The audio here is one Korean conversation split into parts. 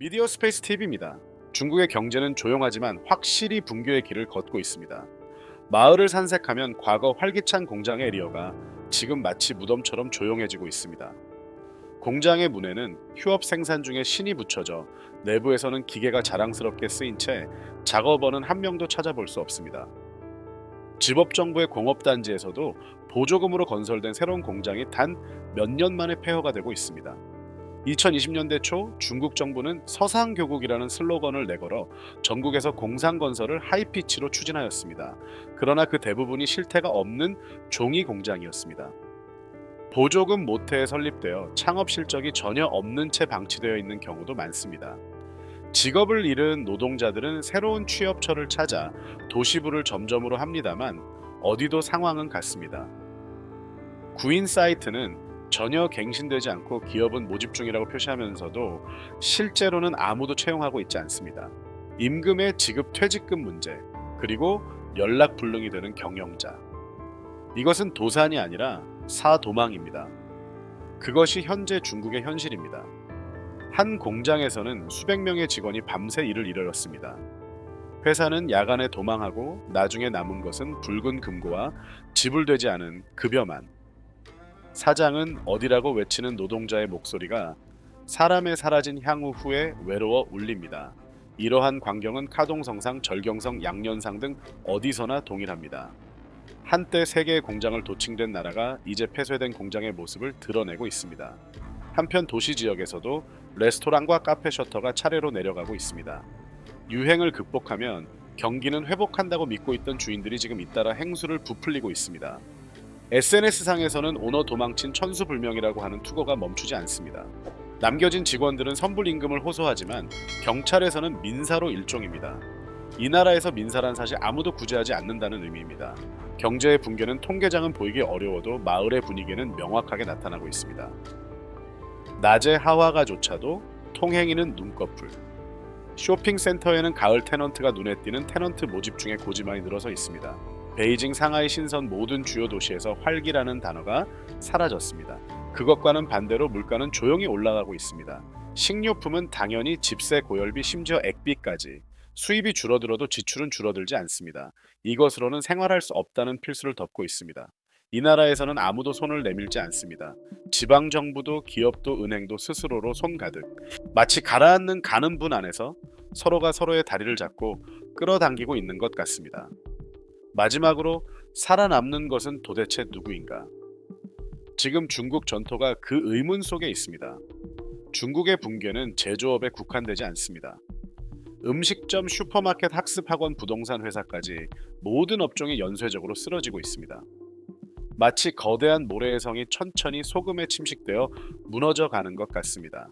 미디어 스페이스 TV입니다. 중국의 경제는 조용하지만 확실히 붕괴의 길을 걷고 있습니다. 마을을 산책하면 과거 활기찬 공장의 에리어가 지금 마치 무덤처럼 조용해지고 있습니다. 공장의 문에는 휴업 생산 중에 신이 붙여져 내부에서는 기계가 자랑스럽게 쓰인 채 작업원은 한 명도 찾아볼 수 없습니다. 지법정부의 공업단지에서도 보조금으로 건설된 새로운 공장이 단 몇 년 만에 폐허가 되고 있습니다. 2020년대 초 중국 정부는 서상교국이라는 슬로건을 내걸어 전국에서 공상 건설을 하이피치로 추진하였습니다. 그러나 그 대부분이 실태가 없는 종이 공장이었습니다. 보조금 모태에 설립되어 창업 실적이 전혀 없는 채 방치되어 있는 경우도 많습니다. 직업을 잃은 노동자들은 새로운 취업처를 찾아 도시부를 점점으로 합니다만 어디도 상황은 같습니다. 구인 사이트는 전혀 갱신되지 않고 기업은 모집 중이라고 표시하면서도 실제로는 아무도 채용하고 있지 않습니다. 임금의 지급 퇴직금 문제, 그리고 연락 불능이 되는 경영자. 이것은 도산이 아니라 사도망입니다. 그것이 현재 중국의 현실입니다. 한 공장에서는 수백 명의 직원이 밤새 일을 이르렀습니다. 회사는 야간에 도망하고 나중에 남은 것은 붉은 금고와 지불되지 않은 급여만. 사장은 어디라고 외치는 노동자의 목소리가 사람의 사라진 향후 후에 외로워 울립니다. 이러한 광경은 카동성상, 절경성, 양년상 등 어디서나 동일합니다. 한때 세계의 공장을 도칭된 나라가 이제 폐쇄된 공장의 모습을 드러내고 있습니다. 한편 도시 지역에서도 레스토랑과 카페 셔터가 차례로 내려가고 있습니다. 유행을 극복하면 경기는 회복한다고 믿고 있던 주인들이 지금 잇따라 행수를 부풀리고 있습니다. SNS상에서는 오너 도망친 천수불명이라고 하는 투고가 멈추지 않습니다. 남겨진 직원들은 선불 임금을 호소하지만 경찰에서는 민사로 일종입니다. 이 나라에서 민사란 사실 아무도 구제하지 않는다는 의미입니다. 경제의 붕괴는 통계장은 보이기 어려워도 마을의 분위기는 명확하게 나타나고 있습니다. 낮에 하와가조차도 통행인은 눈꺼풀. 쇼핑센터에는 가을 테넌트가 눈에 띄는 테넌트 모집 중에 고지만이 늘어서 있습니다. 베이징, 상하이, 신선 모든 주요 도시에서 활기라는 단어가 사라졌습니다. 그것과는 반대로 물가는 조용히 올라가고 있습니다. 식료품은 당연히 집세, 고열비, 심지어 액비까지 수입이 줄어들어도 지출은 줄어들지 않습니다. 이것으로는 생활할 수 없다는 필수를 덮고 있습니다. 이 나라에서는 아무도 손을 내밀지 않습니다. 지방 정부도 기업도 은행도 스스로로 손 가득. 마치 가라앉는 가는 분 안에서 서로가 서로의 다리를 잡고 끌어당기고 있는 것 같습니다. 마지막으로 살아남는 것은 도대체 누구인가? 지금 중국 전토가 그 의문 속에 있습니다. 중국의 붕괴는 제조업에 국한되지 않습니다. 음식점, 슈퍼마켓, 학습학원, 부동산 회사까지 모든 업종이 연쇄적으로 쓰러지고 있습니다. 마치 거대한 모래의 성이 천천히 소금에 침식되어 무너져 가는 것 같습니다.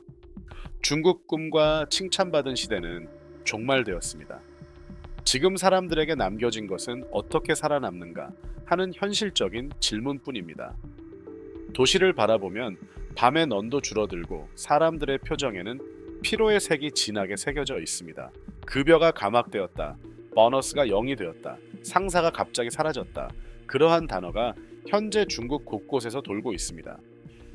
중국 꿈과 칭찬받은 시대는 종말되었습니다. 지금 사람들에게 남겨진 것은 어떻게 살아남는가 하는 현실적인 질문뿐입니다. 도시를 바라보면 밤의 넌도 줄어들고 사람들의 표정에는 피로의 색이 진하게 새겨져 있습니다. 급여가 감압되었다. 보너스가 0이 되었다. 상사가 갑자기 사라졌다. 그러한 단어가 현재 중국 곳곳에서 돌고 있습니다.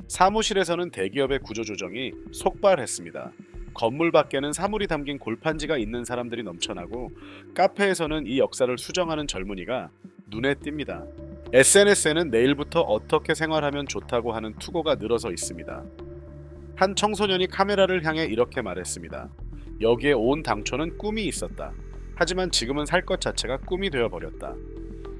사무실에서는 대기업의 구조조정이 속발했습니다. 건물 밖에는 사물이 담긴 골판지가 있는 사람들이 넘쳐나고 카페에서는 이 역사를 수정하는 젊은이가 눈에 띕니다. SNS에는 내일부터 어떻게 생활하면 좋다고 하는 투고가 늘어서 있습니다. 한 청소년이 카메라를 향해 이렇게 말했습니다. 여기에 온 당초는 꿈이 있었다. 하지만 지금은 살 것 자체가 꿈이 되어 버렸다.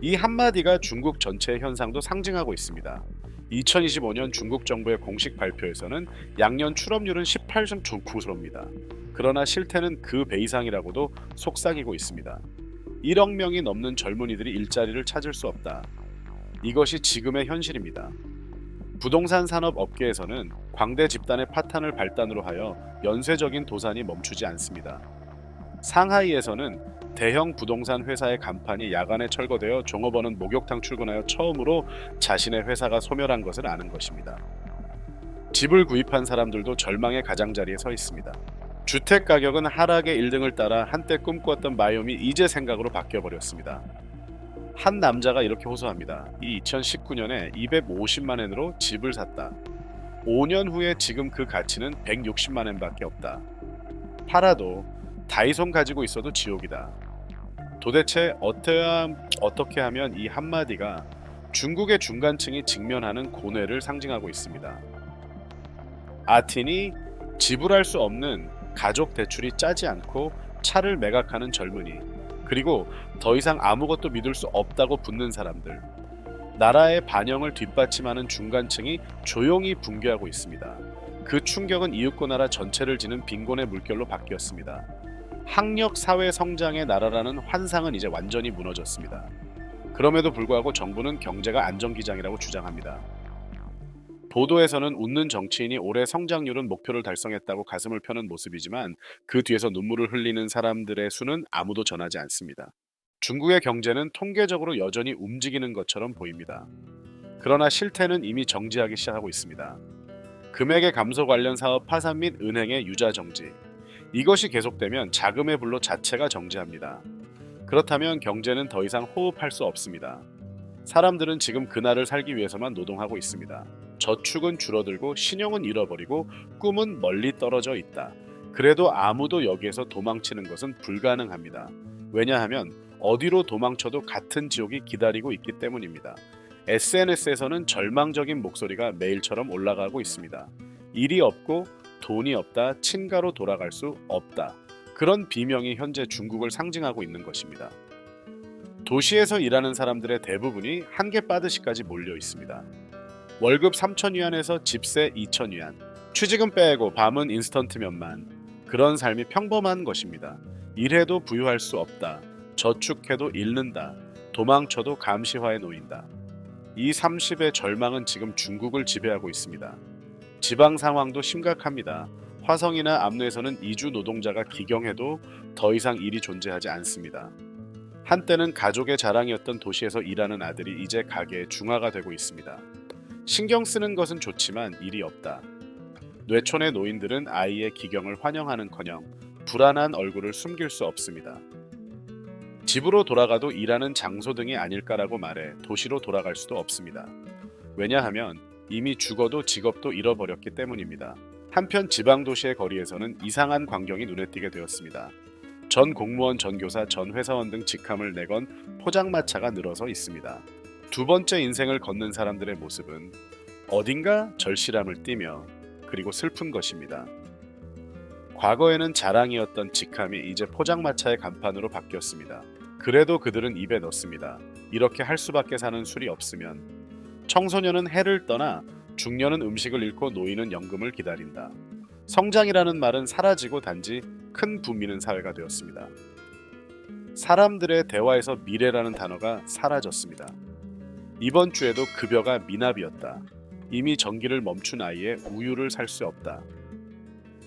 이 한마디가 중국 전체의 현상도 상징하고 있습니다. 2025년 중국 정부의 공식 발표에서는 양년 출업률은 18.9%입니다. 그러나 실태는 그 배 이상이라고도 속삭이고 있습니다. 1억 명이 넘는 젊은이들이 일자리를 찾을 수 없다. 이것이 지금의 현실입니다. 부동산 산업 업계에서는 광대 집단의 파탄을 발단으로 하여 연쇄적인 도산이 멈추지 않습니다. 상하이에서는 대형 부동산 회사의 간판이 야간에 철거되어 종업원은 목욕탕 출근하여 처음으로 자신의 회사가 소멸한 것을 아는 것입니다. 집을 구입한 사람들도 절망의 가장자리에 서 있습니다. 주택 가격은 하락의 1등을 따라 한때 꿈꾸었던 마이옴이 이제 생각으로 바뀌어 버렸습니다. 한 남자가 이렇게 호소합니다. 이 2019년에 250만 엔으로 집을 샀다. 5년 후에 지금 그 가치는 160만 엔밖에 없다. 팔아도 다이손 가지고 있어도 지옥이다. 도대체 어떻게, 하면 이 한마디가 중국의 중간층이 직면하는 고뇌를 상징하고 있습니다. 아틴이 지불할 수 없는 가족 대출이 짜지 않고 차를 매각하는 젊은이, 그리고 더 이상 아무것도 믿을 수 없다고 붙는 사람들, 나라의 반영을 뒷받침하는 중간층이 조용히 붕괴하고 있습니다. 그 충격은 이윽고 나라 전체를 지는 빈곤의 물결로 바뀌었습니다. 학력 사회 성장의 나라라는 환상은 이제 완전히 무너졌습니다. 그럼에도 불구하고 정부는 경제가 안정기장이라고 주장합니다. 보도에서는 웃는 정치인이 올해 성장률은 목표를 달성했다고 가슴을 펴는 모습이지만 그 뒤에서 눈물을 흘리는 사람들의 수는 아무도 전하지 않습니다. 중국의 경제는 통계적으로 여전히 움직이는 것처럼 보입니다. 그러나 실태는 이미 정지하기 시작하고 있습니다. 금액의 감소 관련 사업 파산 및 은행의 유자 정지. 이것이 계속되면 자금의 불로 자체가 정지합니다. 그렇다면 경제는 더 이상 호흡할 수 없습니다. 사람들은 지금 그날을 살기 위해서만 노동하고 있습니다. 저축은 줄어들고 신용은 잃어버리고 꿈은 멀리 떨어져 있다. 그래도 아무도 여기에서 도망치는 것은 불가능합니다. 왜냐하면 어디로 도망쳐도 같은 지옥이 기다리고 있기 때문입니다. SNS에서는 절망적인 목소리가 매일처럼 올라가고 있습니다. 일이 없고 돈이 없다, 친가로 돌아갈 수 없다. 그런 비명이 현재 중국을 상징하고 있는 것입니다. 도시에서 일하는 사람들의 대부분이 한 개 빠듯이까지 몰려 있습니다. 월급 3,000위안에서 집세 2,000위안, 취직은 빼고 밤은 인스턴트 면만. 그런 삶이 평범한 것입니다. 일해도 부유할 수 없다. 저축해도 잃는다. 도망쳐도 감시화에 놓인다. 이 30의 절망은 지금 중국을 지배하고 있습니다. 지방 상황도 심각합니다. 화성이나 암루에서는 이주 노동자가 기경해도 더 이상 일이 존재하지 않습니다. 한때는 가족의 자랑이었던 도시에서 일하는 아들이 이제 가게의 중화가 되고 있습니다. 신경 쓰는 것은 좋지만 일이 없다. 뇌촌의 노인들은 아이의 기경을 환영하는커녕 불안한 얼굴을 숨길 수 없습니다. 집으로 돌아가도 일하는 장소 등이 아닐까라고 말해 도시로 돌아갈 수도 없습니다. 왜냐하면 이미 죽어도 직업도 잃어버렸기 때문입니다. 한편 지방 도시의 거리에서는 이상한 광경이 눈에 띄게 되었습니다. 전 공무원, 전 교사, 전 회사원 등 직함을 내건 포장마차가 늘어서 있습니다. 두 번째 인생을 걷는 사람들의 모습은 어딘가 절실함을 띠며 그리고 슬픈 것입니다. 과거에는 자랑이었던 직함이 이제 포장마차의 간판으로 바뀌었습니다. 그래도 그들은 입에 넣습니다. 이렇게 할 수밖에 사는 술이 없으면 청소년은 해를 떠나 중년은 음식을 잃고 노인은 연금을 기다린다. 성장이라는 말은 사라지고 단지 큰 붐비는 사회가 되었습니다. 사람들의 대화에서 미래라는 단어가 사라졌습니다. 이번 주에도 급여가 미납이었다. 이미 전기를 멈춘 아이의 우유를 살 수 없다.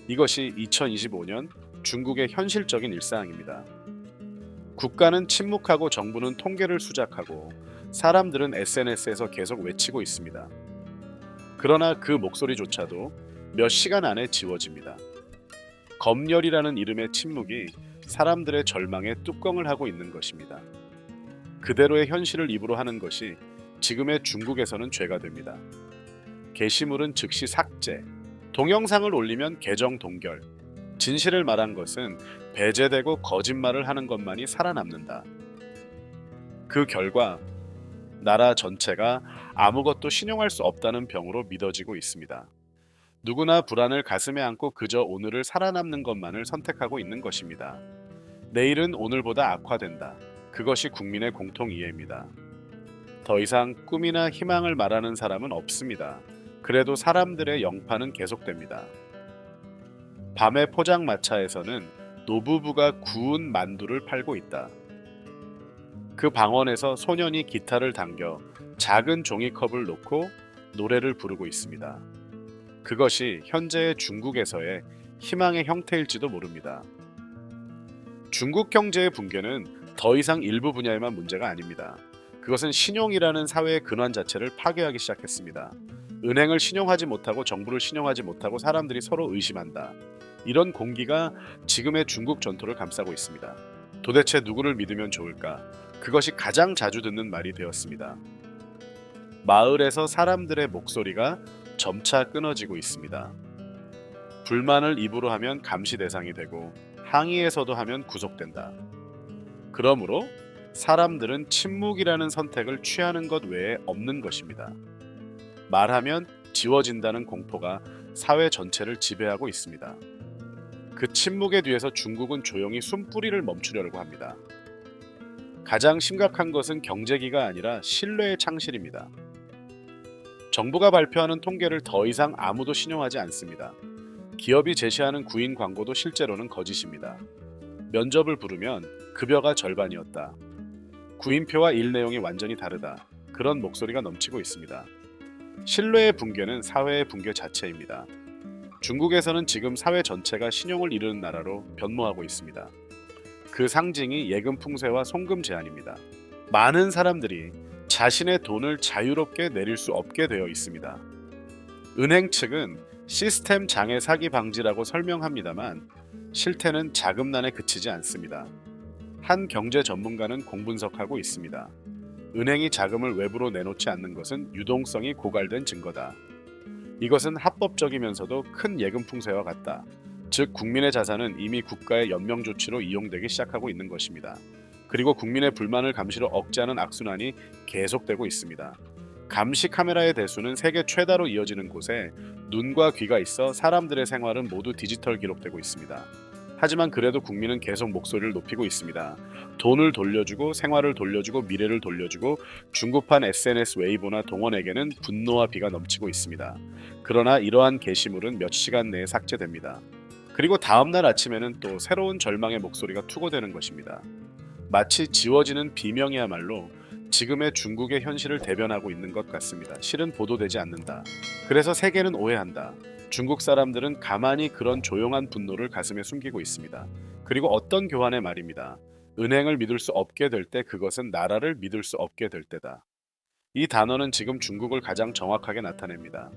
이것이 2025년 중국의 현실적인 일상입니다. 국가는 침묵하고 정부는 통계를 수작하고 사람들은 SNS에서 계속 외치고 있습니다. 그러나 그 목소리조차도 몇 시간 안에 지워집니다. 검열이라는 이름의 침묵이 사람들의 절망에 뚜껑을 하고 있는 것입니다. 그대로의 현실을 입으로 하는 것이 지금의 중국에서는 죄가 됩니다. 게시물은 즉시 삭제, 동영상을 올리면 계정 동결, 진실을 말한 것은 배제되고 거짓말을 하는 것만이 살아남는다. 그 결과 나라 전체가 아무것도 신용할 수 없다는 병으로 믿어지고 있습니다. 누구나 불안을 가슴에 안고 그저 오늘을 살아남는 것만을 선택하고 있는 것입니다. 내일은 오늘보다 악화된다. 그것이 국민의 공통 이해입니다. 더 이상 꿈이나 희망을 말하는 사람은 없습니다. 그래도 사람들의 영파는 계속됩니다. 밤의 포장마차에서는 노부부가 구운 만두를 팔고 있다. 그 방언에서 소년이 기타를 당겨 작은 종이컵을 놓고 노래를 부르고 있습니다. 그것이 현재의 중국에서의 희망의 형태일지도 모릅니다. 중국 경제의 붕괴는 더 이상 일부 분야에만 문제가 아닙니다. 그것은 신용이라는 사회의 근원 자체를 파괴하기 시작했습니다. 은행을 신용하지 못하고 정부를 신용하지 못하고 사람들이 서로 의심한다. 이런 공기가 지금의 중국 전토를 감싸고 있습니다. 도대체 누구를 믿으면 좋을까? 그것이 가장 자주 듣는 말이 되었습니다. 마을에서 사람들의 목소리가 점차 끊어지고 있습니다. 불만을 입으로 하면 감시 대상이 되고 항의에서도 하면 구속된다. 그러므로 사람들은 침묵이라는 선택을 취하는 것 외에 없는 것입니다. 말하면 지워진다는 공포가 사회 전체를 지배하고 있습니다. 그 침묵에 뒤에서 중국은 조용히 숨뿌리를 멈추려고 합니다. 가장 심각한 것은 경제기가 아니라 신뢰의 창실입니다. 정부가 발표하는 통계를 더 이상 아무도 신용하지 않습니다. 기업이 제시하는 구인 광고도 실제로는 거짓입니다. 면접을 부르면 급여가 절반이었다. 구인표와 일 내용이 완전히 다르다. 그런 목소리가 넘치고 있습니다. 신뢰의 붕괴는 사회의 붕괴 자체입니다. 중국에서는 지금 사회 전체가 신용을 잃는 나라로 변모하고 있습니다. 그 상징이 예금 풍세와 송금 제한입니다. 많은 사람들이 자신의 돈을 자유롭게 내릴 수 없게 되어 있습니다. 은행 측은 시스템 장애 사기 방지라고 설명합니다만 실태는 자금난에 그치지 않습니다. 한 경제 전문가는 공분석하고 있습니다. 은행이 자금을 외부로 내놓지 않는 것은 유동성이 고갈된 증거다. 이것은 합법적이면서도 큰 예금 풍세와 같다. 즉 국민의 자산은 이미 국가의 연명 조치로 이용되기 시작하고 있는 것입니다. 그리고 국민의 불만을 감시로 억제하는 악순환이 계속되고 있습니다. 감시 카메라의 대수는 세계 최다로 이어지는 곳에 눈과 귀가 있어 사람들의 생활은 모두 디지털 기록되고 있습니다. 하지만 그래도 국민은 계속 목소리를 높이고 있습니다. 돈을 돌려주고 생활을 돌려주고 미래를 돌려주고 중국판 SNS 웨이보나 동원에게는 분노와 비가 넘치고 있습니다. 그러나 이러한 게시물은 몇 시간 내에 삭제됩니다. 그리고 다음 날 아침에는 또 새로운 절망의 목소리가 투고되는 것입니다. 마치 지워지는 비명이야말로 지금의 중국의 현실을 대변하고 있는 것 같습니다. 실은 보도되지 않는다. 그래서 세계는 오해한다. 중국 사람들은 가만히 그런 조용한 분노를 가슴에 숨기고 있습니다. 그리고 어떤 교환의 말입니다. 은행을 믿을 수 없게 될 때 그것은 나라를 믿을 수 없게 될 때다. 이 단어는 지금 중국을 가장 정확하게 나타냅니다.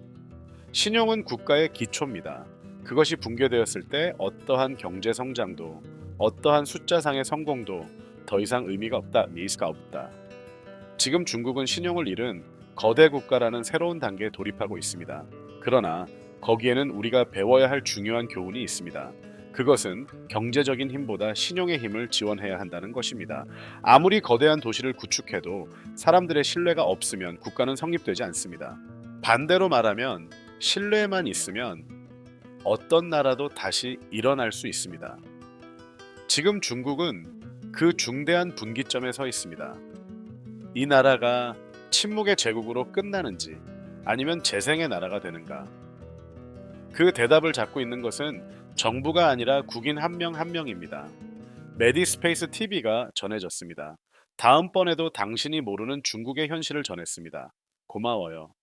신용은 국가의 기초입니다. 그것이 붕괴되었을 때 어떠한 경제 성장도 어떠한 숫자상의 성공도 더 이상 의미가 없다, 미스가 없다. 지금 중국은 신용을 잃은 거대 국가라는 새로운 단계에 돌입하고 있습니다. 그러나 거기에는 우리가 배워야 할 중요한 교훈이 있습니다. 그것은 경제적인 힘보다 신용의 힘을 지원해야 한다는 것입니다. 아무리 거대한 도시를 구축해도 사람들의 신뢰가 없으면 국가는 성립되지 않습니다. 반대로 말하면 신뢰만 있으면 어떤 나라도 다시 일어날 수 있습니다. 지금 중국은 그 중대한 분기점에 서 있습니다. 이 나라가 침묵의 제국으로 끝나는지 아니면 재생의 나라가 되는가? 그 대답을 잡고 있는 것은 정부가 아니라 국인 한 명한 명입니다. 메디스페이스 TV가 전해졌습니다. 다음번에도 당신이 모르는 중국의 현실을 전했습니다. 고마워요.